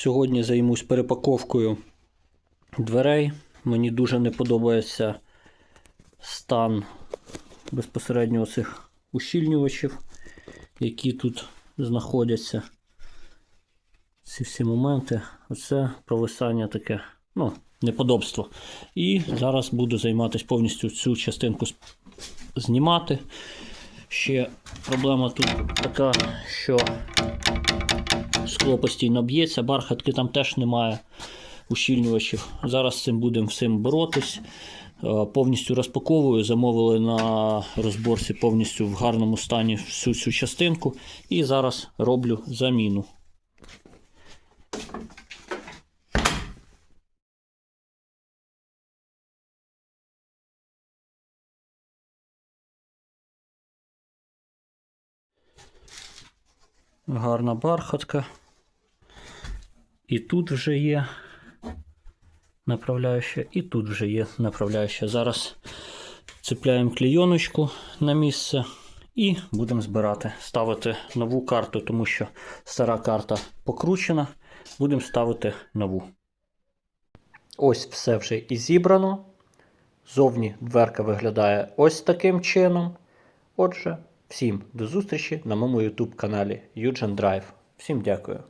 Сьогодні займусь перепаковкою дверей. Мені дуже не подобається стан безпосередньо цих ущільнювачів, які тут знаходяться. Ці всі моменти. Оце провисання таке, ну, неподобство. І зараз буду займатися повністю цю частинку знімати. Ще проблема тут така, що скло постійно б'ється, бархатки там теж немає ущільнювачів. Зараз з цим будемо всім боротись. Е, Повністю розпаковую, замовили на розборці повністю в гарному стані всю цю частинку. І зараз роблю заміну. Гарна бархатка. І тут вже є направляюча, і тут вже є направляюча. Зараз цепляємо клейоночку на місце і будемо збирати, ставити нову карту, тому що стара карта покручена. Будемо ставити нову. Ось все вже і зібрано. Зовні дверка виглядає ось таким чином. Отже, всім до зустрічі на моєму YouTube каналі Юджен Драйв. Всім дякую.